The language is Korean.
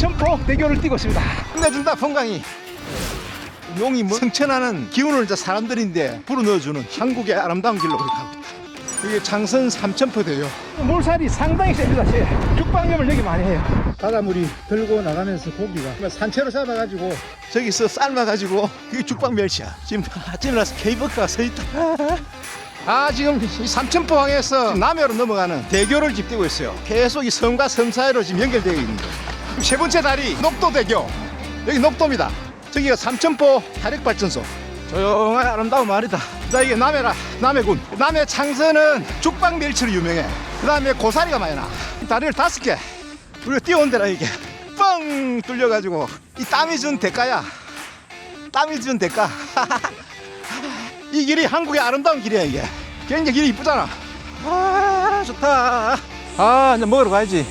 삼천포 대교를 뛰고 있습니다. 끝내준다 fon강이 용이 뭐 성천하는 기운을 이제 사람들인데 불어넣어주는 한국의 아름다운 길로 그렇게 가고 있다 이게 장선 삼천포대요 물살이 상당히 셉니다. 씨. 죽방염을 여기 많이 해요. 바닷물이 들고 나가면서 고기가 산채로 잡아가지고 저기서 삶아가지고 그게 죽방 멸치야 지금 아침에 나서 케이블카가 서 있다 아 지금 이 삼천포항에서 남해로 넘어가는 대교를 뛰고 있어요 계속 이 섬과 섬 사이로 지금 연결되어 있는 거예요 세 번째 다리 녹도대교. 여기 녹도입니다. 저기가 삼천포 화력발전소. 조용한 아름다운 마을이다. 자 이게 남해라 남해군. 남해 창서는 죽방 멸치로 유명해. 그 다음에 고사리가 많이 나. 다리를 다섯 개. 우리가 뛰어온 데라 이게. 뻥 뚫려가지고 이 땀이 준 대가야. 땀이 준 대가. 이 길이 한국의 아름다운 길이야 이게. 굉장히 길이 이쁘잖아. 아 좋다. 아 이제 먹으러 가야지